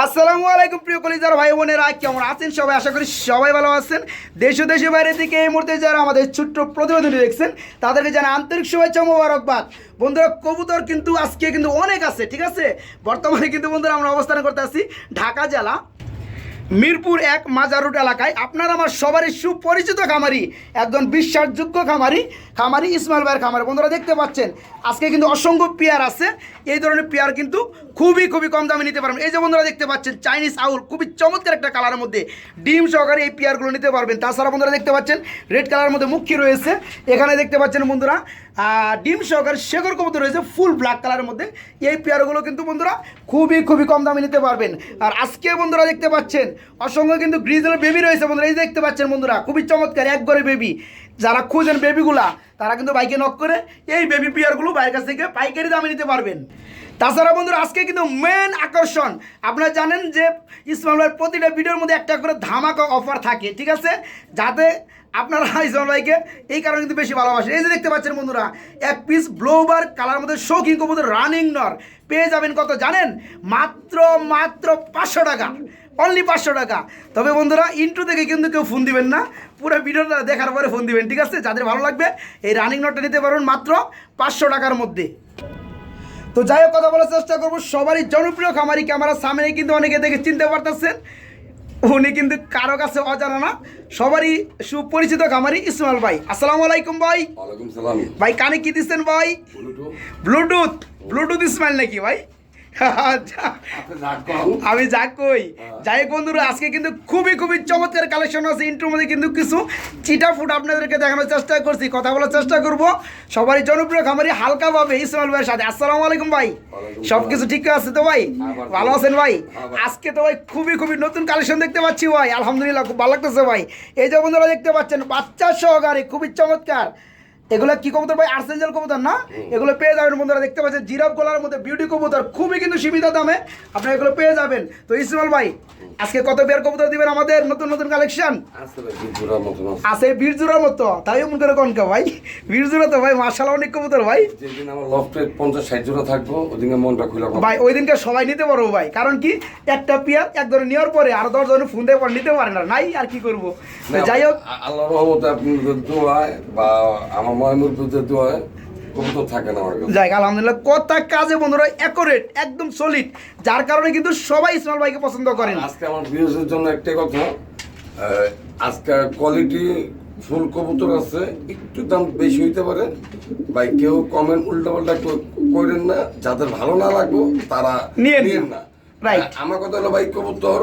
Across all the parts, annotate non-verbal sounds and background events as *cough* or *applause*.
আসসালামু আলাইকুম প্রিয় কলিজার ভাই বোনেরা, কেমন আছেন সবাই? আশা করি সবাই ভালো আছেন। দেশ দেশের বাইরে থেকে এই মুহূর্তে যারা আমাদের ছোট্ট প্রতিবেদনটি দেখছেন, তাদেরকে জানা আন্তরিক শুভেচ্ছা মোবারকবাদ। বন্ধুরা, কবুতর কিন্তু আজকে কিন্তু অনেক আছে, ঠিক আছে? বর্তমানে কিন্তু বন্ধুরা আমরা অবস্থান করতে আছি ঢাকা জেলা মিরপুর এক মাজারুট এলাকায়। আপনার আমার সবারই সুপরিচিত খামারি, একজন বিশ্বাসযোগ্য খামারি খামারি ইসমাইল ভাইয়ের খামারি। বন্ধুরা দেখতে পাচ্ছেন, আজকে কিন্তু অসংখ্য পেয়ার আছে। এই ধরনের পেয়ার কিন্তু খুবই খুবই কম দামে নিতে পারবেন। এই যে বন্ধুরা দেখতে পাচ্ছেন চাইনিজ আউল, খুবই চমৎকার একটা কালারের মধ্যে ডিম সহকারে এই পেয়ারগুলো নিতে পারবেন। তাছাড়া বন্ধুরা দেখতে পাচ্ছেন রেড কালারের মধ্যে মুখী রয়েছে। এখানে দেখতে পাচ্ছেন বন্ধুরা ডিম সহকারে শেখর কবুতর রয়েছে ফুল ব্ল্যাক কালারের মধ্যে। এই পেয়ারগুলো কিন্তু বন্ধুরা খুবই খুবই কম দামে নিতে পারবেন। আর আজকে বন্ধুরা দেখতে পাচ্ছেন, অসংখ্য কিন্তু গ্রিজের বেবি রয়েছে বন্ধুরা। এই দেখতে পাচ্ছেন বন্ধুরা, খুবই চমৎকার, এক ঘরে বেবি যারা খুঁজেন বেবিগুলা তারা কিন্তু বাইকে নক করে এই বেবি পেয়ারগুলো বাইরের কাছ থেকে পাইকারি দামে নিতে পারবেন। তাছাড়া বন্ধুরা, আজকে কিন্তু মেন আকর্ষণ। আপনারা জানেন যে ইসমাইল ভাইয়ের প্রতিটা ভিডিওর মধ্যে একটা করে ধামাকা অফার থাকে, ঠিক আছে? যাতে আপনারা *laughs* ইসমাইল ভাইকে এই কারণে কিন্তু বেশি ভালোবাসেন। এই যে দেখতে পাচ্ছেন বন্ধুরা, এক পিস ব্লোবার কালার মধ্যে শৌখিন কবুতর রানিং নর পেয়ে যাবেন কত জানেন? মাত্র মাত্র পাঁচশো টাকা। অনলি পাঁচশো টাকা। তবে বন্ধুরা ইন্টু থেকে কিন্তু কেউ ফোন দিবেন না। পুরো ভিডিওটা দেখার পরে ফোন দিবেন, ঠিক আছে? যাদের ভালো লাগবে, এই রানিং নটটা নিতে পারবেন মাত্র পাঁচশো টাকার মধ্যে। তো যাই হোক কথা বলার চেষ্টা করব। সবারই জনপ্রিয় খামারি ক্যামেরার সামনে কিন্তু অনেকে দেখে চিনতে পারতেছেন। উনি কিন্তু কারও কাছে অজানা না। সবারই সুপরিচিত খামারি ইসমাইল ভাই। আসসালামু আলাইকুম ভাই। ভাই কানে কি দিচ্ছেন ভাই? ব্লুটুথ ব্লুটুথ ইসমাইল নাকি ভাই? আমি যা কই। যাই হোক বন্ধুরা আজকে কিন্তু খুবই খুবই চমৎকার কালেকশন আছে ইন্টুর মধ্যে কিন্তু কিছু চিটা ফুট আপনাদেরকে দেখানোর চেষ্টা করছি কথা বলার চেষ্টা করব। সবারই জনপ্রিয় খামারি হালকাভাবে ইসমাইল ভাইয়ের সাথে। আসসালামু আলাইকুম ভাই। সব কিছু ঠিক আছে তো ভাই? ভালো। আছেন ভাই? হ্যাঁ ভাই। আজকে তো ভাই খুবই খুবই নতুন কালেকশন দেখতে পাচ্ছি ভাই। আলহামদুলিল্লাহ খুব ভালো লাগতেছে ভাই। এই যে বন্ধুরা দেখতে পাচ্ছেন বাচ্চা সহকারে খুবই চমৎকার। এগুলো কি কবুতর ভাই? আর্সেঞ্জেল কবুতর না? এগুলো পেয়ে যাবেন বন্ধুরা দেখতে পাচ্ছেন জিরাফ গলার মধ্যে বিউটি কবুতর খুবই কিন্তু সীমিত দামে আপনারা এগুলো পেয়ে যাবেন। তো ইসমাইল ভাই আজকে কত পেয়ার কবুতর দিবেন আমাদের নতুন নতুন কালেকশন আছে। বীরজুরার মতো তাই মনে করে কনকা ভাই? বীরজুরা তো ভাই মার্শাল অনেক কবুতর ভাই। যেদিন আমার লফটে পঞ্চাশ ষাট জোড়া থাকব ওদিকে মনটা খুলে। ভাই ওই দিনকে সবাই নিতে পারব ভাই কারণ কি একটা পেয়ার এক ধরে নেওয়ার পরে আর দশ জনের ফোন দিয়ে পরে নিতে পারে না নাই আর কি করব? যাই হোক। আ- আল্লাহর রহমতে আপনাদের দোয়ায় বা আমার ময়মুরপুরের দোয়ায় যাই আলহামদুলিল্লাহ কথা কাজে বন্ধুরা অ্যাকোরেট একদম সলিড যার কারণে কিন্তু সবাই ইসমাইল ভাইকে পছন্দ করেন। আজকে আমার ভিউজের জন্য কথা আজকে কোয়ালিটি ফুল কবুতর আছে একটু দাম বেশি হইতে পারে। ভাই কেউ কমেন্ট করেন না যাদের ভালো না লাগবো তারা নিয়েন না। না আমার কথা হলো ভাই কবুতর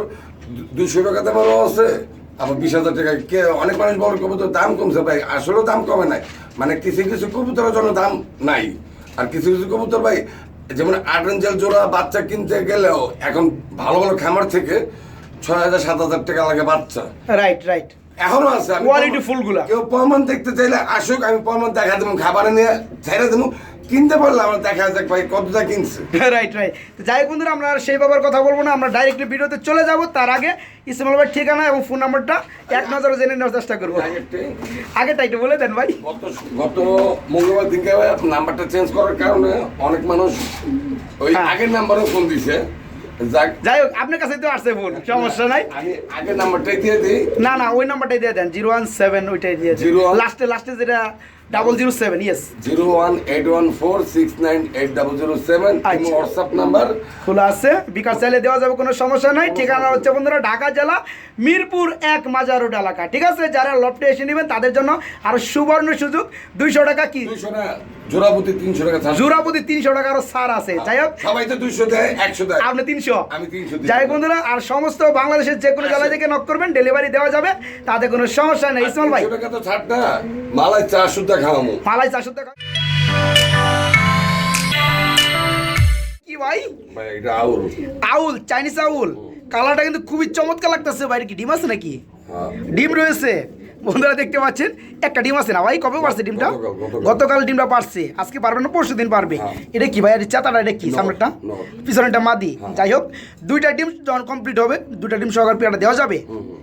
দুশো টাকা দামেরও আছে আবার বিশ হাজার টাকা কে অনেক মানুষ বড় কবুতর দাম কমছে। ভাই আসলেও দাম কমে নাই। মানে কিছু কিছু কবুতরের জন্য দাম নাই। আর কিছু কিছু কবুতর ভাই যেমন আট জোড়া বাচ্চা কিনতে গেলেও এখন ভালো ভালো খামার থেকে ছয় হাজার সাত হাজার টাকা লাগে বাচ্চা। রাইট রাইট এখনও আছে প্রমাণ- কেউ প্রমাণ দেখতে চাইলে আসুক আমি প্রমাণ দেখা দেবো খাবারে নিয়ে ছেড়ে দেবো। কিনতে পারলে আমার দেখা যাক ভাই কতটা কিনছে। রাইট রাইট যাই বন্ধুরা আমরা সেই ব্যাপারে কথা বলব না। আমরা ডাইরেক্টলি ভিডিওতে চলে যাব। তার আগে ইসমাইল ভাইয়ের ঠিকানা এবং ফোন নাম্বারটা এক নজরে জেনে নেওয়ার চেষ্টা করব। আগেটা একটু বলে দেন ভাই। গত মঙ্গলবার দিনকে নাম্বারটা চেঞ্জ করার কারণে অনেক মানুষ ওই হ্যাঁ। আগের নাম্বারও ফোন দিছে। যাই হোক আপনার কাছে তো আসছে ফোন সমস্যা নাই। আগের নাম্বারটাই দিয়ে দিই। না না ওই নাম্বারটাই দিয়ে দেন জিরো ওয়ান সেভেন ওইটাই দিয়ে দেন। 01 লাস্টে লাস্টে যেটা double zero seven yes zero one eight one four six nine eight double zero seven. WhatsApp number খোলা আছে। বিকাশ চাইলে দেওয়া যাবে কোনো সমস্যা নাই। ঠিকানা হচ্ছে বন্ধুরা ঢাকা জেলা মিরপুর এক মাজার রোড এলাকা। ঠিক আছে? যারা লফটে এসে নেবেন তাদের জন্য আরও সুবর্ণ সুযোগ। দুইশো টাকা কি? দুইশো টাকা জোড়াপতি তিনশো টাকা জোড়াপতি তিনশো টাকা আরও ছাড় আছে। যাই হোক। সবাই তো দুইশো দেয় একশো দেয়। আপনি তিনশো। আমি তিনশো যাই বন্ধুরা আর সমস্ত বাংলাদেশের যে কোনো জেলা থেকে নক করবেন ডেলিভারি দেওয়া যাবে। তাতে কোনো সমস্যা নেই। ইসমাল ভাই। টাকা তো ছাড় না। মালাই চা শুদ্ধ খাওয়ামো মালাই চারশো টাকা। কি ভাই? ভাই এটা আউল। আউল চাইনিজ আউল। কালারটা কিন্তু খুবই চমৎকার লাগতেছে বাইরে কি ডিম আছে নাকি? হ্যাঁ। ডিম রয়েছে। বন্ধুরা দেখতে পাচ্ছেন একটা ডিম আছে না ভাই? কবে পারছে ডিমটা? গতকাল, ডিমটা পারছে আজকে পারবে না পরশু দিন পারবে। হ্যাঁ। এটা কি ভাই আর চাতাটা এটা কি সামনেটা। পিছনেটা মাদি। হ্যাঁ। যাই হোক দুইটা ডিম যখন কমপ্লিট হবে দুইটা ডিম সহকার পেয়ারটা দেওয়া যাবে।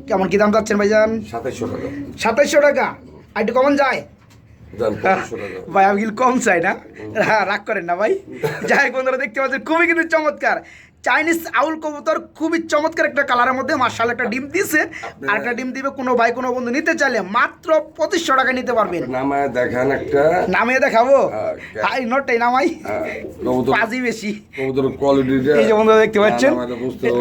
কেমন কি দাম যাচ্ছেন ভাইজান? সাতাইশশো টাকা। সাতাইশশো টাকা। আর একটু কমন যায়? ভাই আমি কম চাই না। হ্যাঁ রাগ করেন না ভাই। যাই বন্ধুরা দেখতে পাচ্ছেন খুবই কিন্তু চমৎকার। চাইনিজ আউল কবুতর খুবই চমৎকার একটা কালারের মধ্যে মার্শাল একটা ডিম দিছে। আর একটা ডিম দিবে কোনো ভাই কোনো বন্ধু নিতে চাইলে মাত্র পঁচিশশো টাকা নিতে পারবেন। নামায় দেখান একটা। নামিয়ে দেখাবো? হাই নটাই নামাই। পাজি বেশি। এই যে বন্ধুরা দেখতে পাচ্ছেন?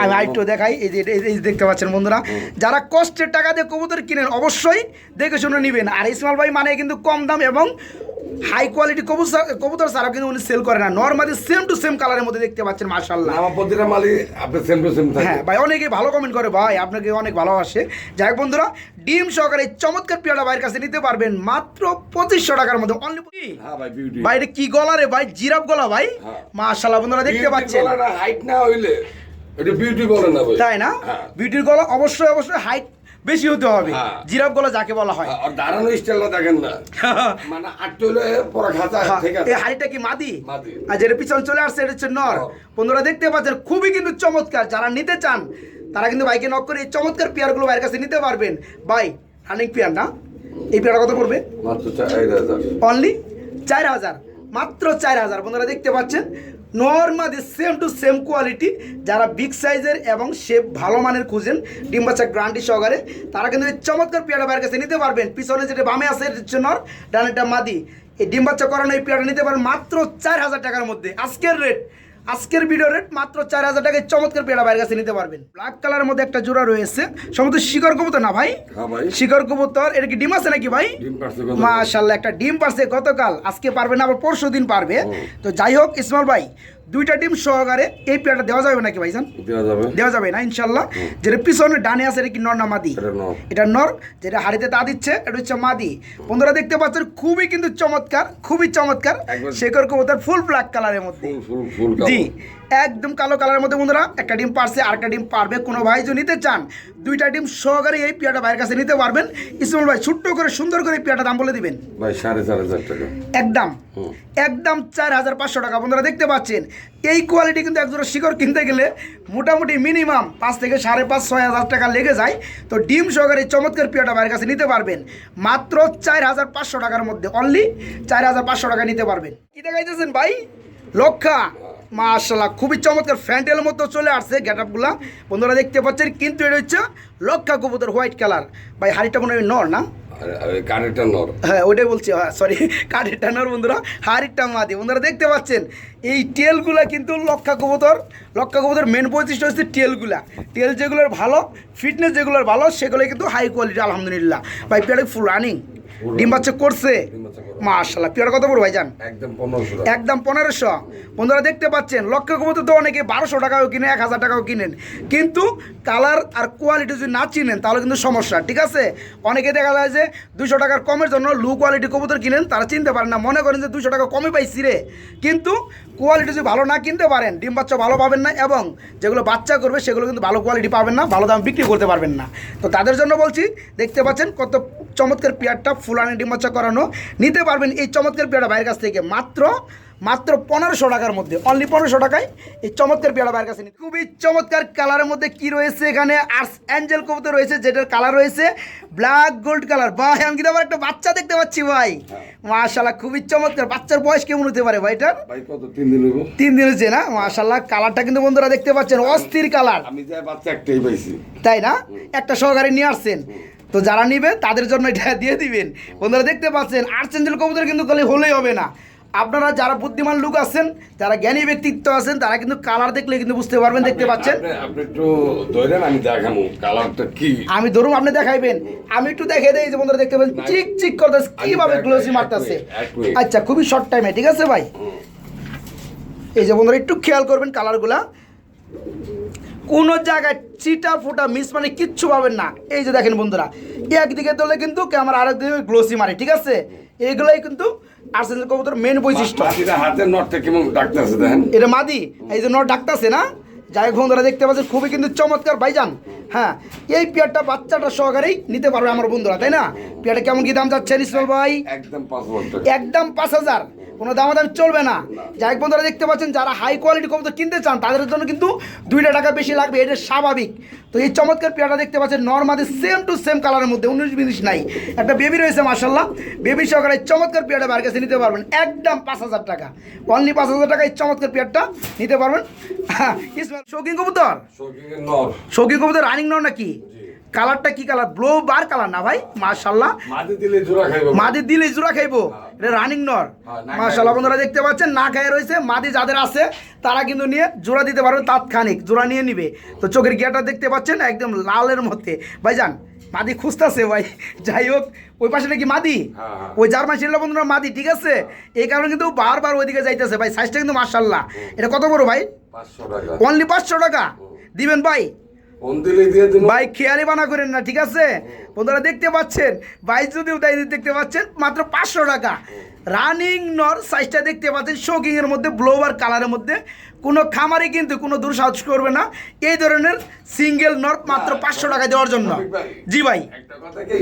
আমি। আরেকটু দেখাই এই যে এই দেখতে পাচ্ছেন বন্ধুরা। যারা কষ্টের টাকা দিয়ে কবুতর কিনেন অবশ্যই দেখে শুনে নেবেন। আর ইসমাল ভাই মানে কিন্তু কম দাম এবং হাই কোয়ালিটি কবুতর কবুতর ছাড়াও কিন্তু উনি সেল করে না। নর্মালি সেম টু সেম কালারের মধ্যে দেখতে পাচ্ছেন মার্শাল্লাহ আমার প্রতিটা মালি আপনি সেম টু সেম থাকে। হ্যাঁ ভাই অনেকে ভালো কমেন্ট করে ভাই আপনাকে অনেক ভালোবাসে। যাই হোক বন্ধুরা ডিম সহকারে চমৎকার পেয়ারা ভাইয়ের কাছে নিতে পারবেন মাত্র পঁচিশশো টাকার মধ্যে। অনলি হ্যাঁ ভাই বিউটি ভাই এটা কি গলা রে ভাই? জিরাফ গলা ভাই? হ্যাঁ। মাশাল্লাহ বন্ধুরা দেখতে পাচ্ছেন। হাইট না হইলে এটা বিউটি বলে না ভাই। তাই না? হ্যাঁ। বিউটির গলা অবশ্যই অবশ্যই হাইট বেশি হতে হবে। হ্যাঁ। জিরাফ গলা যাকে বলা হয়। আর দাঁড়ানো স্টাইলটা দেখেন না। *laughs* মানে আটটা হইলে পরে খাতা হ্যাঁ, ঠিক আছে। এই হাড়িটা কি মাদি? মাদি। আর যেটা পিছন চলে আসছে এটা হচ্ছে নর। বন্ধুরা দেখতে পাচ্ছেন খুবই কিন্তু চমৎকার। যারা নিতে চান তারা কিন্তু বাইকে নক করে এই চমৎকার পেয়ারগুলো বাইরের কাছে নিতে পারবেন। ভাই রানিং পেয়ার না? এই পেয়ারটা কত পড়বে? অনলি চার হাজার। মাত্র চার হাজার। বন্ধুরা দেখতে পাচ্ছেন, normally same to same quality যারা বিগ সাইজের এবং শেপ ভালো মানের খুঁজেন, ডিম গ্রান্টি সহকারে, তারা কিন্তু এই চমৎকার পেয়ারা বাইরের কাছে নিতে পারবেন। পিছনে যেটা বামে আছে হচ্ছে নর ডানেটা মাদি। এই ডিম বাচ্চা করানো এই পেয়ারা নিতে পারেন মাত্র চার হাজার টাকার মধ্যে। আজকের রেট আজকের ভিডিও রেট মাত্র চার হাজার টাকায় চমৎকার পেয়ারা বাইরের কাছে নিতে পারবেন। ব্ল্যাক কালারের মধ্যে একটা জোড়া রয়েছে। সমস্ত শিকর কবুতর না ভাই? হ্যাঁ শিকর কবুতর এটা কি ডিম আছে নাকি ভাই? মাসাল্লাহ মাশাল্লাহ একটা ডিম পারছে গতকাল। আজকে পারবে না আবার পরশু দিন পারবে তো যাই হোক ইসমাল ভাই দুইটা ডিম সহকারে এই পেয়ারটা দেওয়া যাবে নাকি ভাইজান? দেওয়া যাবে। দেওয়া যাবে না ইনশাল্লাহ। যেটা পিছনে ডানে আছে এটা কি নর না মাদি? এটা নর। যেটা হাড়িতে তা দিচ্ছে এটা হচ্ছে মাদি। বন্ধুরা দেখতে পাচ্ছেন খুবই কিন্তু চমৎকার খুবই চমৎকার শেখর কবুতর ফুল ব্ল্যাক কালারের মধ্যে। জি। একদম কালো কালারের মধ্যে বন্ধুরা একটা ডিম পারছে আর একটা ডিম পারবে কোনো ভাই যদি নিতে চান। দুইটা ডিম সহকারে এই পেয়ারটা ভাইয়ের কাছে নিতে পারবেন। ইসমাল ভাই ছোট্ট করে সুন্দর করে এই পেয়ারটা দাম বলে দিবেন। ভাই সাড়ে চার হাজার টাকা। একদম। একদম চার হাজার পাঁচশো টাকা বন্ধুরা দেখতে পাচ্ছেন? এই কোয়ালিটি কিন্তু একজোড়া শিকড় কিনতে গেলে মোটামুটি মিনিমাম পাঁচ থেকে সাড়ে পাঁচ ছয় হাজার টাকা লেগে যায়। তো ডিম সহকারে চমৎকার পিয়াটা ভাইয়ের কাছে নিতে পারবেন। মাত্র চার হাজার পাঁচশো টাকার মধ্যে অনলি চার হাজার পাঁচশো টাকা নিতে পারবেন। কি দেখাইতেছেন ভাই? লক্ষা। মাশাল্লাহ খুবই চমৎকার ফ্যান্টেল মতো চলে আসছে গেট আপগুলা বন্ধুরা দেখতে পাচ্ছেন কিন্তু এটা হচ্ছে লক্ষা কবুতর হোয়াইট কালার। ভাই হাড়িটা মনে হয় নর না? আর নর। হ্যাঁ ওইটাই বলছি সরি কাঠের টানার বন্ধুরা হাড়ির মাদি। বন্ধুরা দেখতে পাচ্ছেন এই টেলগুলা কিন্তু লক্ষা কবুতর লক্ষা কবুতর মেন বৈশিষ্ট্য হচ্ছে টেলগুলা। টেল যেগুলোর ভালো ফিটনেস যেগুলোর ভালো সেগুলো কিন্তু হাই কোয়ালিটি আলহামদুলিল্লাহ। ভাই পেয়ারে ফুল রানিং ডিম বাচ্চা করছে। মাশাল্লাহ পেয়ারা কত বড় ভাইজান? একদম পনেরোশো একদম পনেরোশো। বন্ধুরা দেখতে পাচ্ছেন লক্ষ কবুতর তো অনেকে বারোশো টাকাও কিনে এক হাজার টাকাও কিনেন। কিন্তু কালার আর কোয়ালিটি যদি না চিনেন তাহলে কিন্তু সমস্যা ঠিক আছে? অনেকে দেখা যায় যে দুশো টাকার কমের জন্য লো কোয়ালিটি কবুতর কিনেন তারা চিনতে পারেন না মনে করেন যে দুশো টাকা কমে পাইছি রে। কিন্তু কোয়ালিটি যদি ভালো না কিনতে পারেন ডিম বাচ্চা ভালো পাবেন না এবং যেগুলো বাচ্চা করবে সেগুলো কিন্তু ভালো কোয়ালিটি পাবেন না ভালো দাম বিক্রি করতে পারবেন না। তো তাদের জন্য বলছি দেখতে পাচ্ছেন কত চমৎকার পেয়ারটা আনে বাচ্চা করানো। নিতে পারবেন এই চমৎকার পেয়ারটা বাইরের কাছ থেকে। মাত্র মাত্র পনেরোশো টাকার মধ্যে অনলি পনেরোশো টাকায় এই চমৎকার পেয়ারা বাইরের কাছে নিতে- খুবই চমৎকার কালারের মধ্যে কি রয়েছে এখানে? আর্স অ্যাঞ্জেল কবুতর রয়েছে যেটার কালার রয়েছে ব্ল্যাক গোল্ড কালার ভাই আমি কিন্তু আবার একটা বাচ্চা দেখতে পাচ্ছি ভাই। মাশাল্লাহ খুবই চমৎকার। বাচ্চার বয়স কেমন হতে পারে ভাই কত? তিন দিন তিন দিন হচ্ছে না? মাশাল্লাহ কালারটা কিন্তু বন্ধুরা দেখতে পাচ্ছেন অস্থির কালার আমি বাচ্চা একটাই পাইছি। তাই না? একটা সহকারে নিয়ে আসছেন। তো যারা নিবে তাদের জন্য এটা দিয়ে দিবেন। বন্ধুরা দেখতে পাচ্ছেন আর্সেঞ্জেল কবুতর কিন্তু খালি হলেই হবে না। আপনারা যারা বুদ্ধিমান লোক আছেন যারা জ্ঞানী ব্যক্তিত্ব আছেন তারা কিন্তু কালার দেখলে কিন্তু বুঝতে পারবেন দেখতে পাচ্ছেন। আপনি- একটু ধরেন আমি দেখাবো কালারটা কি? আমি ধরুন আপনি দেখাইবেন। আমি একটু দেখে দেই যে বন্ধুরা দেখতে পাচ্ছেন চিক চিক করতেছে কীভাবে গ্লোসি মারতেছে। আচ্ছা খুবই শর্ট টাইমে ঠিক আছে ভাই? এই যে বন্ধুরা একটু খেয়াল করবেন কালারগুলা কোনো জায়গায় চিটা ফুটা মিস মানে কিচ্ছু পাবেন না। এই যে দেখেন বন্ধুরা একদিকে তোলে কিন্তু ক্যামেরা আরেকদিকে গ্লোসি মারে ঠিক আছে? এইগুলাই কিন্তু আর্সেনাল কবুতর মেন বৈশিষ্ট্য। হাতের নটটা কেমন ডাক্তার আছে দেখেন। এটা মাদি এই যে নট ডাকতেছে না? যাই হোক বন্ধুরা দেখতে পাচ্ছেন খুবই কিন্তু চমৎকার ভাইজান। হ্যাঁ এই পেয়ারটা বাচ্চাটা সহকারেই নিতে পারবে আমার বন্ধুরা তাই না? পেয়ারটা কেমন কি দাম যাচ্ছে ইসমাল ভাই? একদম পাঁচ হাজার একদম পাঁচ হাজার। কোনো দামাদামি চলবে না। যাই বন্ধুরা দেখতে পাচ্ছেন যারা হাই কোয়ালিটি কবুতর কিনতে চান তাদের জন্য কিন্তু দুইটা টাকা বেশি লাগবে। এটা স্বাভাবিক। তো এই চমৎকার পেয়ারটা দেখতে পাচ্ছেন নর্মালি সেম টু সেম কালারের মধ্যে উনিশ বিনিশ নাই। একটা বেবি রয়েছে মার্শাল্লাহ বেবি সহকারে এই চমৎকার পেয়ারটা বার কাছে নিতে পারবেন। একদম পাঁচ হাজার টাকা। অনলি পাঁচ হাজার টাকা এই চমৎকার পেয়ারটা নিতে পারবেন। *laughs* শৌখিন কবুতর? শৌখিন কবুতর রানিং নর নাকি? কালারটা কি কালার? ব্লো বার কালার না ভাই? খাইব মাদি দিলে জোড়া খাইবো। এটা রানিং নর। হ্যাঁ, মাশাল্লাহ বন্ধুরা দেখতে পাচ্ছেন না খাইয়ে রয়েছে। মাদি যাদের আছে তারা কিন্তু নিয়ে জোড়া দিতে পারবে তাৎক্ষণিক। জোড়া নিয়ে নিবে। তো চোখের গিয়াটা দেখতে পাচ্ছেন একদম লালের মধ্যে। ভাইজান মাদি খুঁজতেছে ভাই। যাই হোক ওই পাশে নাকি মাদি? হ্যাঁ, হ্যাঁ। ওই জার্মান শিল্লা বন্ধুরা মাদি ঠিক আছে? এই কারণে কিন্তু বারবার ওইদিকে যাইতেছে ভাই। সাইজটা কিন্তু মার্শাল্লাহ এটা কত বড় ভাই? পাঁচশো টাকা। অনলি পাঁচশো টাকা। দিবেন ভাই। ভাই খেয়ালি বানা করেন না ঠিক আছে? বন্ধুরা দেখতে পাচ্ছেন? ভাই যদিও তাই দেখতে পাচ্ছেন মাত্র পাঁচশো টাকা। রানিং নর সাইজটা দেখতে পাচ্ছেন শোকিং এর মধ্যে ব্লোবার কালারের মধ্যে। কোনো খামারে কিন্তু কোনো দুঃসাহস করবে না। এই ধরনের সিঙ্গেল নর মাত্র পাঁচশো টাকা দেওয়ার জন্য। জি ভাই। একটা কথা কি?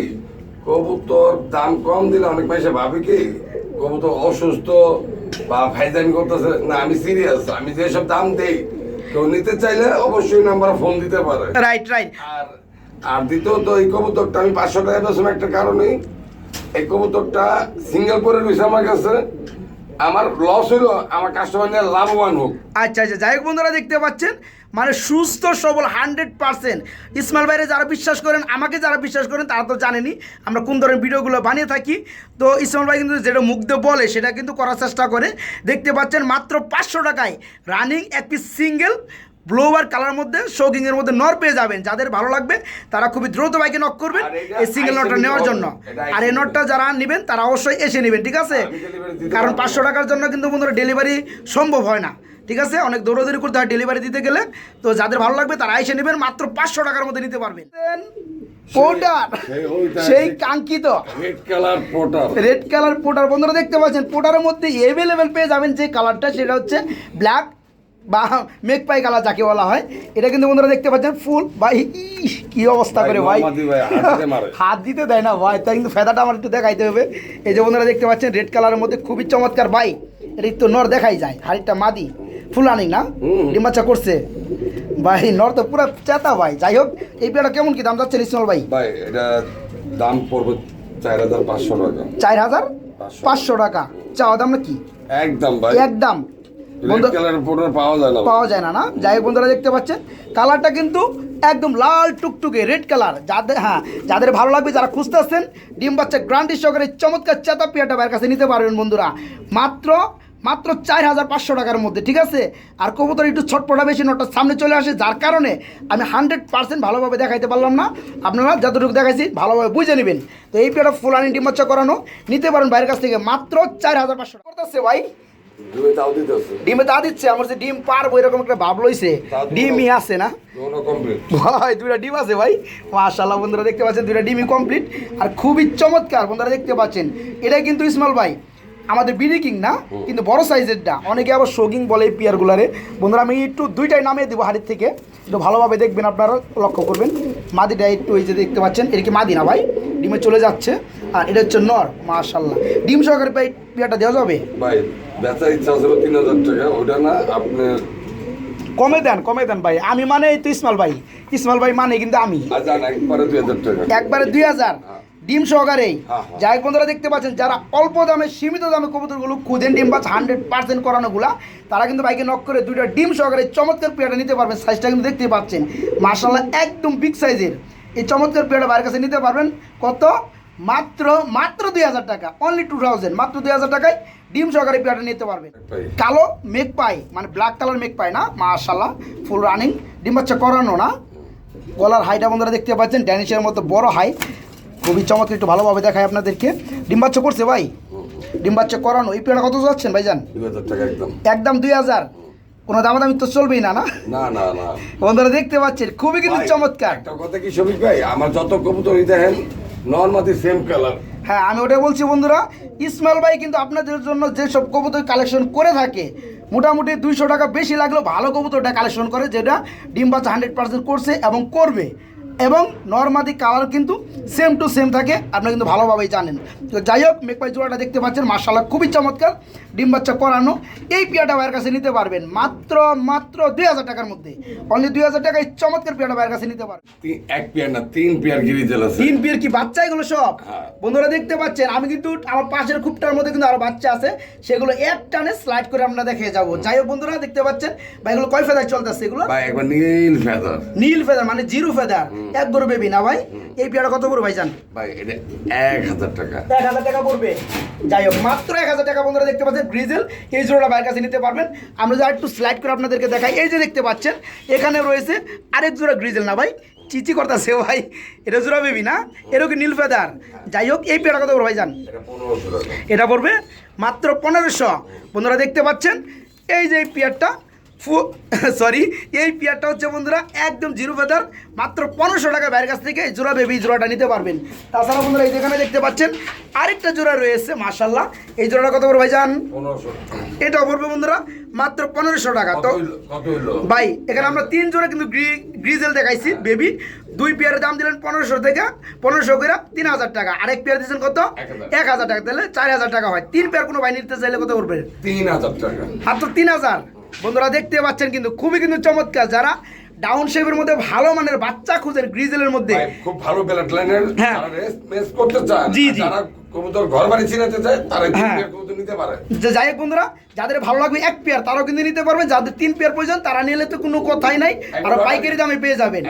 কবুতর দাম কম দিলে অনেক পয়সা ভাবে কি কবুতর অসুস্থ বা ফাইজামি করতেছে। না আমি সিরিয়াস আমি যেসব দাম দেই কেউ নিতে চাইলে অবশ্যই নাম্বার ফোন দিতে পারে। রাইট রাইট আর আর দ্বিতীয়ত এই কবুতরটা আমি পাঁচশো টাকা বেতন একটা কারণে এই কবুতরটা সিঙ্গেল করে রয়েছে আমার কাছে। আমার লস হইল আমার কাস্টমার নিয়ে লাভবান হোক। আচ্ছা আচ্ছা যাই হোক বন্ধুরা দেখতে পাচ্ছেন মানে সুস্থ সবল হান্ড্রেড পার্সেন্ট। ইসমাইল ভাইরে যারা বিশ্বাস করেন আমাকে যারা বিশ্বাস করেন তারা তো জানেনই আমরা কোন ধরনের ভিডিওগুলো বানিয়ে থাকি। তো ইসমাইল ভাই কিন্তু যেটা মুগ্ধ বলে সেটা কিন্তু করার চেষ্টা করে। দেখতে পাচ্ছেন মাত্র পাঁচশো টাকায় রানিং একটি সিঙ্গেল ব্লোবার কালার মধ্যে শৌকিং এর মধ্যে নর পেয়ে যাবেন। যাদের ভালো লাগবে তারা খুবই দ্রুত বাইকে নক করবেন এই সিঙ্গেল নটটা নেওয়ার জন্য। আর এই নটটা যারা নেবেন তারা অবশ্যই এসে নেবেন ঠিক আছে? কারণ পাঁচশো টাকার জন্য কিন্তু বন্ধুরা ডেলিভারি সম্ভব হয় না। ঠিক আছে? অনেক দৌড়াদৌড়ি করতে হয় ডেলিভারি দিতে গেলে। তো যাদের ভালো লাগবে তারা এসে নেবেন মাত্র পাঁচশো টাকার মধ্যে নিতে পারবেন। পোটার সেই কাঙ্ক্ষিত। রেড কালার পোটার। রেড কালার পোটার। বন্ধুরা দেখতে পাচ্ছেন পোটারের মধ্যে অ্যাভেলেবেল পেয়ে যাবেন যে কালারটা সেটা হচ্ছে ব্ল্যাক বা মেঘপাই কালার যাকে বলা হয়। এটা কিন্তু বন্ধুরা দেখতে পাচ্ছেন ফুল ভাই কি অবস্থা করে ভাই। হাত দিতে *laughs* হাত দিতে দেয় না ভাই তাই কিন্তু ফেদাটা আমার একটু দেখাইতে হবে। এই যে বন্ধুরা দেখতে পাচ্ছেন রেড কালারের মধ্যে খুবই চমৎকার। ভাই এটা তো নর দেখাই যায় হাড়িটা মাদি। ফুল রানিং না। ডিমাচা করছে। ভাই নর তো পুরো চেতা ভাই। যাই হোক এই পেয়ারটা কেমন কি দাম যাচ্ছে ইসমাল ভাই? ভাই এটা দাম পড়বে চার হাজার পাঁচশো টাকা। চার হাজার? পাঁচশো। টাকা। চাওয়া দাম না কি একদম ভাই। একদম পাওয়া যায় না পাওয়া যায় না না? যাই হোক বন্ধুরা দেখতে পাচ্ছেন কালারটা কিন্তু একদম লাল টুকটুকে রেড কালার যাদের হ্যাঁ যাদের ভালো লাগবে যারা খুঁজতে আসছেন ডিম বাচ্চা গ্রান্টি সহকারে চমৎকার চেতা পিয়াটা বাইরের কাছে নিতে পারবেন বন্ধুরা। মাত্র মাত্র চার হাজার পাঁচশো টাকার মধ্যে ঠিক আছে? আর কবুতর একটু ছটপটা বেশি নটার সামনে চলে আসে যার কারণে আমি হান্ড্রেড পার্সেন্ট ভালোভাবে দেখাইতে পারলাম না। আপনারা যতটুকু দেখাইছি ভালোভাবে বুঝে নেবেন। তো এই পেয়ারটা ফুলানি ডিম বাচ্চা করানো। নিতে পারেন বাইরের কাছ থেকে মাত্র চার হাজার পাঁচশো টাকা। করতেছে ভাই? ডিমে তা দিচ্ছে আমার যে ডিম পারব এরকম একটা ভাব লইছে। ডিমই আছে না? ভাই দুইটা ডিম আছে ভাই। মাশাল্লাহ বন্ধুরা দেখতে পাচ্ছেন দুইটা ডিমই কমপ্লিট আর খুবই চমৎকার বন্ধুরা দেখতে পাচ্ছেন। এটাই কিন্তু ইসমাল ভাই। আমাদের বিডি কিং না কিন্তু বড় সাইজেরটা অনেকে আবার শোকিং বলে এই পিয়ারগুলারে। বন্ধুরা আমি একটু দুইটাই নামিয়ে দেবো হাড়ির থেকে। একটু ভালোভাবে দেখবেন আপনারা লক্ষ্য করবেন। মাদিটা একটু এই যে দেখতে পাচ্ছেন এটা কি মাদি না ভাই? ডিমে চলে যাচ্ছে। আর এটা হচ্ছে নর মাশাল্লাহ ডিম সহকারে ভাই পিয়ারটা দেওয়া যাবে? ভাই বেচার ইচ্ছা ছিল তিন হাজার টাকা। ওটা না আপনার কমে দেন কমে দেন ভাই। আমি মানে এই তো ইসমাল ভাই। ইসমাল ভাই মানে কিন্তু আমি। একবারে দুই হাজার টাকা। একবারে দুই হাজার। ডিম সহকারেই। হ্যাঁ, হ্যাঁ। যাই বন্ধুরা দেখতে পাচ্ছেন যারা অল্প দামে সীমিত দামে কবুতরগুলো খুদেন ডিম পাচ্ছে হান্ড্রেড পার্সেন্ট করানোগুলা তারা কিন্তু বাইকে নক করে দুইটা ডিম সহকারে চমৎকার পেয়ারটা নিতে পারবেন। সাইজটা কিন্তু দেখতে পাচ্ছেন। মার্শাল্লাহ একদম বিগ সাইজের এই চমৎকার পেয়ারটা বাইরের কাছে নিতে পারবেন। কত? মাত্র মাত্র দুই হাজার টাকা। অনলি টু থাউজেন্ড মাত্র দুই হাজার টাকায় ডিম সহকারে পেয়ারটা নিতে পারবেন। কালো মেঘ পাই মানে ব্ল্যাক কালার মেঘ পাই না। মাশাল্লাহ ফুল রানিং ডিম বাচ্চা করানো না। গলার হাইটা বন্ধুরা দেখতে পাচ্ছেন ড্যানিশের মতো বড় হাই খুবই চমৎকার একটু ভালোভাবে দেখায় আপনাদেরকে। ডিম বাচ্চা করছে ভাই? ডিম বাচ্চা করানো এই পেয়ারা কত যাচ্ছেন ভাইজান? একদম। একদম দুই হাজার? কোনো দামাদামি তো চলবেই না না? না না না। বন্ধুরা দেখতে পাচ্ছেন খুবই কিন্তু চমৎকার। একটা কথা কি সবিক ভাই আমার যত কবুতরই দেখেন নর্মাদি সেম কালার হ্যাঁ আমি ওটাই বলছি বন্ধুরা ইসমাইল ভাই কিন্তু আপনাদের জন্য যেসব কবুতর কালেকশন করে থাকে মোটামুটি দুইশো টাকা বেশি লাগলেও ভালো কবুতরটা কালেকশন করে যেটা ডিম বাচ্চা হান্ড্রেড পার্সেন্ট করছে এবং করবে। এবং নর্মাদি কালার কিন্তু সেম টু সেম থাকে। আপনারা কিন্তু ভালোভাবেই জানেন। তো যাই হোক মেকপাই জোড়াটা দেখতে পাচ্ছেন মার্শাল্লাহ খুবই চমৎকার। ডিম বাচ্চা করানো এই পিয়াটা ভাইয়ের কাছে নিতে পারবেন। মাত্র মাত্র দুই হাজার টাকার মধ্যে। অনলি দুই হাজার টাকায় চমৎকার পিয়াটা ভাইয়ের কাছে নিতে পারবেন। এক পেয়ার না তিন পেয়ার গিরিজেল আছে। তিন বিয়ের কি বাচ্চা এগুলো সব? হ্যাঁ। বন্ধুরা দেখতে পাচ্ছেন আমি কিন্তু আমার পাশের খুপটার মধ্যে কিন্তু আরও বাচ্চা আছে। সেগুলো এক টানে স্লাইড করে আমরা দেখে যাব। যাই হোক বন্ধুরা দেখতে পাচ্ছেন ভাই এগুলো কয় ফেদার চলতেছে এগুলো? ভাই একবার নীল ফেদার নীল ফেদার মানে জিরো ফেদার এক গরু বেবি না ভাই? এই পেয়ারা কত করে ভাই জান ভাই এটা এক হাজার টাকা। এক হাজার টাকা পড়বে। যাই হোক মাত্র এক হাজার টাকা বন্ধুরা দেখতে পাচ্ছেন। গ্রিজেল এই জোড়াটা বাইরের কাছে নিতে পারবেন। আমরা যা একটু স্লাইড করে আপনাদেরকে দেখাই। এই যে দেখতে পাচ্ছেন এখানে রয়েছে আরেক জোড়া গ্রিজেল না ভাই? চিচি করতেছে ভাই। এটা জোড়া বেবি না? এরও কি নীল ফেদার যাই হোক এই পেয়ারা কত ভাই যান এটা পড়বে মাত্র পনেরোশো। বন্ধুরা দেখতে পাচ্ছেন এই যে এই পিয়ারটা ফু *laughs* সরি এই পেয়ারটা হচ্ছে বন্ধুরা একদম জিরো ফেদার মাত্র পনেরোশো টাকা বাইরের কাছ থেকে এই জোড়া বেবি জোড়াটা নিতে পারবেন। তাছাড়া বন্ধুরা এই যেখানে দেখতে পাচ্ছেন আরেকটা জোড়া রয়েছে মাশাল্লাহ এই জোড়াটা কত করে ভাইজান? এটা পড়বে বন্ধুরা মাত্র পনেরোশো টাকা। তো ভাই এখানে আমরা তিন জোড়া কিন্তু গ্রিজেল দেখাইছি বেবি দুই পেয়ারের দাম দিলেন পনেরোশো থেকে পনেরোশো করে তিন হাজার টাকা। আরেক পেয়ার দিয়েছেন কত? এক হাজার। টাকা। তাহলে চার হাজার টাকা হয়। তিন পেয়ার কোনো ভাই নিতে চাইলে কত করবে তিন হাজার টাকা। মাত্র তিন হাজার। বন্ধুরা দেখতে পাচ্ছেন কিন্তু খুবই কিন্তু চমৎকার যারা ডাউন শেপের মধ্যে ভালো মানের বাচ্চা খুঁজেন গ্রিজেলের মধ্যে। খুব ভালো লাইনের হ্যাঁ। মেস করতে চান জি, জি। কবুতর ঘর বাড়ি চিনাতে চায় তারা তিন হ্যাঁ। পেয়ার কবুতর নিতে পারে। যাই হোক বন্ধুরা যাদের ভালো লাগবে এক পেয়ার তারাও কিন্তু নিতে পারবেন যাদের তিন পেয়ার প্রয়োজন তারা নিলে তো কোনো কথাই নাই। আর পাইকারি দামে পেয়ে যাবেন।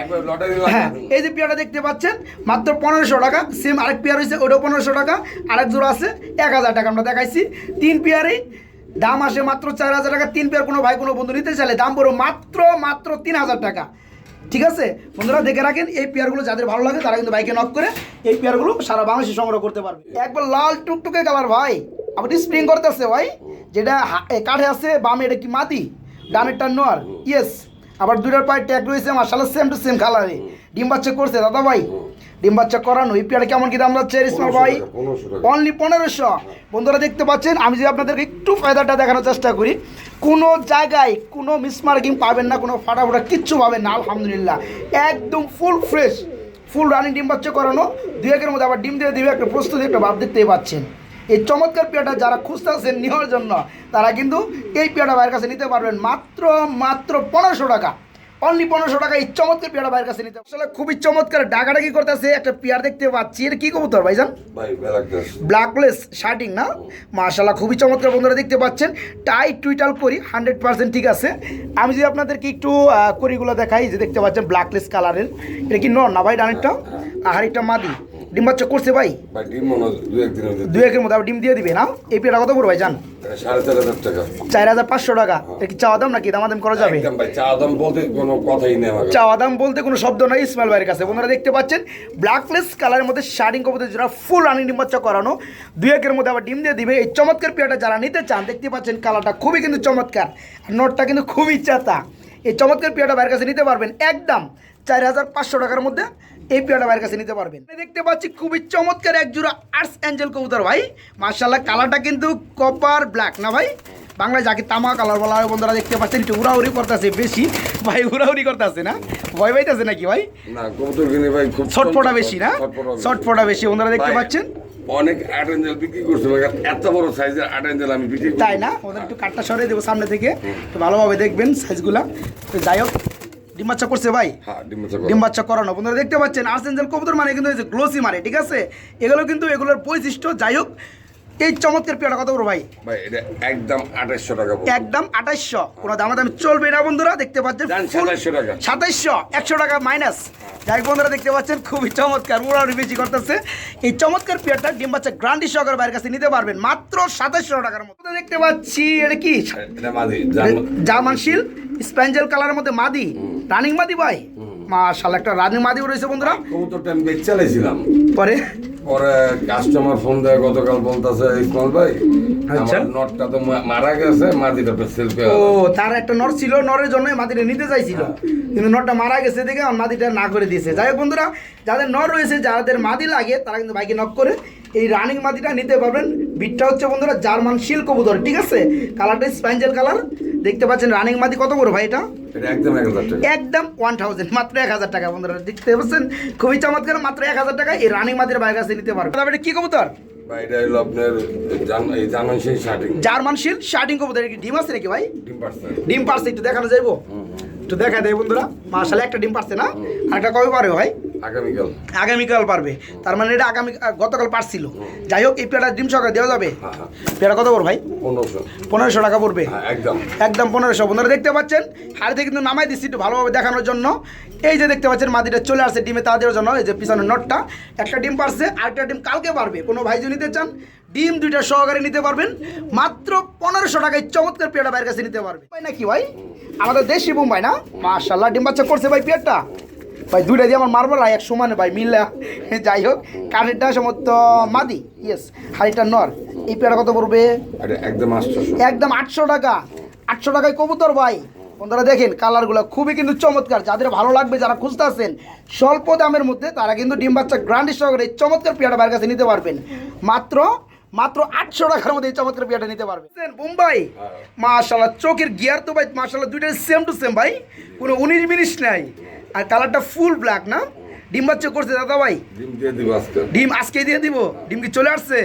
হ্যাঁ এই যে পেয়ারটা দেখতে পাচ্ছেন মাত্র পনেরোশো টাকা। সেম আরেক পেয়ার হয়েছে ওটাও পনেরোশো টাকা। আরেক জোড়া আছে এক হাজার টাকা আমরা দেখাইছি। তিন পেয়ারেই দাম আসে মাত্র চার হাজার টাকা, তিন পেয়ার কোনো ভাই কোনো বন্ধু নিতে চাইলে দাম পড়ো মাত্র মাত্র তিন হাজার টাকা। ঠিক আছে? বন্ধুরা, দেখে রাখেন, এই পেয়ারগুলো যাদের ভালো লাগে, তারা কিন্তু বাইকে নক করে এই পেয়ারগুলো সারা বাংলাদেশে সংগ্রহ করতে পারবে। একবার লাল টুকটুকে কালার, ভাই। আপনি স্প্রিং করতেছে, ভাই। যেটা কাঠে আছে, বামে এটা কি মাটি? ডানেরটা নোয়ার ইয়েস আবার দুটার পায়ে ট্যাগ রয়েছে মার্শাল্লাহ সেম টু সেম কালারে ডিম বাচ্চা করছে, দাদা ভাই। ডিম বাচ্চা করানো এই পেয়ারা কেমন কি দাম যাচ্ছে? ইসমাল ভাই টাকা, 1500 টাকা। অনলি পনেরোশো। বন্ধুরা দেখতে পাচ্ছেন আমি যদি আপনাদেরকে একটু ফায়দাটা দেখানোর চেষ্টা করি কোনো জায়গায় কোনো মিসমার্কিং পাবেন না কোনো ফাটাফোটা কিচ্ছু পাবেন না আলহামদুলিল্লাহ। একদম ফুল ফ্রেশ ফুল রানিং ডিম বাচ্চা করানো দুই একের মধ্যে আবার ডিম দিয়ে দিবে একটা প্রস্তুতি একটা ভাব দেখতেই পাচ্ছেন। এই চমৎকার পেয়াটা যারা খুঁজতে খুঁজতেছেন নেওয়ার জন্য তারা কিন্তু এই পেয়াটা ভাইয়ের কাছে নিতে পারবেন মাত্র মাত্র পনেরোশো টাকা। অনলি পনেরোশো টাকা এই চমৎকার পেয়ারা ভাইয়ের কাছে নিতে আসলে খুবই চমৎকার ডাকাডাকি করতেছে একটা পেয়ার দেখতে পাচ্ছি। এর কি কবুতর ভাইজান? ব্ল্যাকলেস শার্টিং না? মার্শাল্লাহ খুবই চমৎকার বন্ধুরা দেখতে পাচ্ছেন। টাইট টুইটাল করি হান্ড্রেড পার্সেন্ট ঠিক আছে। আমি যদি আপনাদেরকে একটু করিগুলো দেখাই যে দেখতে পাচ্ছেন ব্ল্যাকলেস কালারের। এটা কি নর না ভাই ডানেরটা? আর একটা মাদি। ডিম বাচ্চা করছে ভাই? দু একের মধ্যে ডিম দিয়ে দিবে না? এই পেয়ারা কত ভাই জান? চার হাজার পাঁচশো টাকা। কি চাওয়া দাম নাকি? দামাদাম করা যাবে। চাওয়া দাম বলতে কোনো শব্দ নাই ইসমাইল ভাইয়ের কাছে। বন্ধুরা দেখতে পাচ্ছেন ব্ল্যাকলেস কালারের মধ্যে শার্টিং কবুতর যারা ফুল রানিং ডিম বাচ্চা করানো দুই একের মধ্যে আবার ডিম দিয়ে দিবে। এই চমৎকার পেয়ারটা যারা নিতে চান দেখতে পাচ্ছেন কালারটা খুবই কিন্তু চমৎকার। আর নোটটা কিন্তু খুবই চাতা। এই চমৎকার পেয়ারটা ভাইয়ের কাছে নিতে পারবেন একদম চার হাজার পাঁচশো টাকার মধ্যে এই পেয়ারটা ভাইয়ের কাছে নিতে পারবেন। দেখতে পাচ্ছি খুবই চমৎকার এক জোড়া আর্টস অ্যাঞ্জেল কবুতর ভাই। মার্শাল্লাহ কালারটা কিন্তু কপার ব্ল্যাক না ভাই? বাংলায় যাকে তামা কালার বলা হয় বন্ধুরা দেখতে পাচ্ছেন একটু উড়াউড়ি করতেছে বেশি। ভাই উড়াউড়ি করতেছে না? ভয় পাইতেছে নাকি ভাই? না কবুতর কিনে ভাই খুব ছটফটা বেশি না? ছটফটা বেশি। বন্ধুরা দেখতে পাচ্ছেন? অনেক আট এঞ্জেল বিক্রি করছে এত বড় সাইজের আট এঞ্জেল আমি বিক্রি তাই না? ওদের একটু কাঠটা সরিয়ে দেবো সামনে থেকে। তো ভালোভাবে দেখবেন সাইজগুলা। তো যাই হোক ডিম বাচ্চা করছে ভাই? হ্যাঁ ডিম বাচ্চা করানো বন্ধুরা দেখতে পাচ্ছেন আর্সেঞ্জেল কবুতর মানে কিন্তু গ্লোসি মারে ঠিক আছে? এগুলো কিন্তু এগুলোর বৈশিষ্ট্য যাই হোক এই চমৎকার পেয়ারা কত বড় ভাই? ভাই এটা একদম আঠাশশো টাকা। একদম আঠাইশশো। কোনো দামাদামি চলবে না বন্ধুরা দেখতে পাচ্ছেন সাতাশশো টাকা। একশো টাকা মাইনাস যাই বন্ধুরা দেখতে পাচ্ছেন খুবই চমৎকার উড়াউড়ি বেশি করতেছে। এই চমৎকার পেয়ারটা ডিম বাচ্চা গ্রান্ডি সহকারে বাইরের কাছে নিতে পারবেন মাত্র সাতাইশশো টাকার মতো। দেখতে পাচ্ছি এটা কি? এটা মাদি জান- জার্মান শিল স্প্যাঞ্জেল কালারের মধ্যে মাদি। রানিং মাদি ভাই? মাশাআল্লাহ একটা রানিং মাদিও রয়েছে বন্ধুরা। কবুতরটা আমি চালাইছিলাম। পরে? পরে কাস্টমার ফোন দেয় গতকাল বলতেছে ইসমাল ভাই আচ্ছা। নটটা তো মারা গেছে মাদিটা সেলফি ও তার একটা নর ছিল নরের জন্য মাদিটা নিতে চাইছিল। কিন্তু নরটা মারা গেছে দেখে আমার মাদিটা না করে দিয়েছে। যাই হোক বন্ধুরা যাদের নর রয়েছে যাদের মাদি লাগে তারা কিন্তু বাইকে নক করে এই রানিং মাদিটা নিতে পারবেন। বিটটা হচ্ছে বন্ধুরা জার্মান শিল কবুতর ঠিক আছে? কালারটা স্প্যাঞ্জেল কালার। দেখতে পাচ্ছেন রানিং মাদি কত করে ভাই এটা? একদম ওয়ান থাউজেন্ড মাত্র এক হাজার টাকা বন্ধুরা দেখতে পাচ্ছেন? খুবই চমৎকার মাত্র এক হাজার টাকা এই রানিং মাদির বাইরে কাছে নিতে পারবেন তবে কি কবুতর? জার্মান শিল শার্টিং। কবুতর ডিম আছে নাকি ভাই? ডিম পার্সেন্ট ডিম পারছে একটু দেখানো যাইবো? একটু দেখা দেয় বন্ধুরা। মার্শাল একটা ডিম পারছে না? আর একটা কবে পারবে ভাই? আগামীকাল। আগামীকাল পারবে। তার মানে এটা আগামী গতকাল পারছিল। যাই হোক এই পেয়ারা ডিম সকালে দেওয়া যাবে? হ্যাঁ হ্যাঁ। পেয়ারা কত পড়বে ভাই? পনেরোশো। পনেরোশো টাকা পড়বে? হ্যাঁ একদম। একদম পনেরোশো। বন্ধুরা দেখতে পাচ্ছেন? হাড়িতে কিন্তু নামাই দিচ্ছি একটু ভালোভাবে দেখানোর জন্য। এই যে দেখতে পাচ্ছেন মাদিটা চলে আসছে ডিমে তাদের জন্য। এই যে পিছনের নটটা। একটা ডিম পারছে আরেকটা ডিম কালকে পারবে। কোনো ভাই যদি নিতে চান? ডিম দুইটা সহকারে নিতে পারবেন। মাত্র পনেরোশো টাকায় চমৎকার পেয়ারটা ভাইয়ের কাছে নিতে পারবে ভাই নাকি ভাই? আমাদের দেশি বোম্বাই না? মাশাল্লাহ ডিম বাচ্চা করছে ভাই পেয়ারটা। ভাই দুইটা দিয়ে আমার মারবো না এক সমানে ভাই মিললে। যাই হোক কাঠেরটা সমস্ত মাদি ইয়েস হাড়িটা নর। এই পেয়ারটা কত পড়বে? একদম আটশোশো। একদম আটশো টাকা। আটশো টাকায় কবুতর ভাই। বন্ধুরা দেখেন কালারগুলো খুবই কিন্তু চমৎকার। যাদের ভালো লাগবে যারা খুঁজতে আছেন স্বল্প দামের মধ্যে তারা কিন্তু ডিম বাচ্চা গ্রান্ডি সহকারে চমৎকার পেয়ারা বাইরের কাছে নিতে পারবেন। মাত্র মাত্র আটশো টাকার মধ্যে এই চমৎকার পেয়ারটা নিতে পারবেন মুম্বাই মাশাল্লাহ চোখের গিয়ার তো ভাই মাশাল্লাহ দুইটাই সেম টু সেম ভাই। কোনো উনিশ মিনিট নাই। আর কালারটা ফুল ব্ল্যাক না? ডিম বাচ্চা করছে দাদা ভাই। ডিম দিব আজকে। ডিম আজকে দিয়ে দিব ডিম কি চলে আসছে?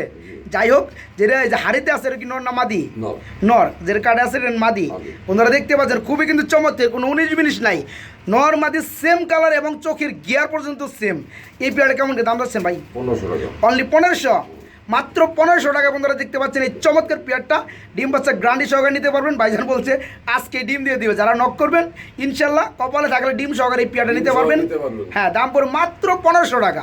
যাই হোক যেটা এই যে হাড়িতে আছে এটা কি নর না মাদি? নর। যেটা কার্ডে আছে এটা মাদি। ওনারা দেখতে পাচ্ছেন খুবই কিন্তু চমৎকার কোনো উনিশ জিনিস নাই। নর মাদি সেম কালার এবং চোখের গিয়ার পর্যন্ত সেম এই পেয়ারটা কেমন কি দাম যাচ্ছেন ভাই? পনেরোশো টাকা। অনলি পনেরোশো? মাত্র পনেরোশো টাকা বন্ধুরা দেখতে পাচ্ছেন এই চমৎকার পেয়ারটা। ডিম বাচ্চা গ্রান্ডি সহকারে নিতে পারবেন। ভাইজান বলছে আজকে ডিম দিয়ে দিবে। যারা নক করবেন ইনশাল্লাহ কপালে থাকলে ডিম সহকারে এই পেয়ারটা নিতে পারবেন। হ্যাঁ দাম পড়ে মাত্র পনেরোশো টাকা।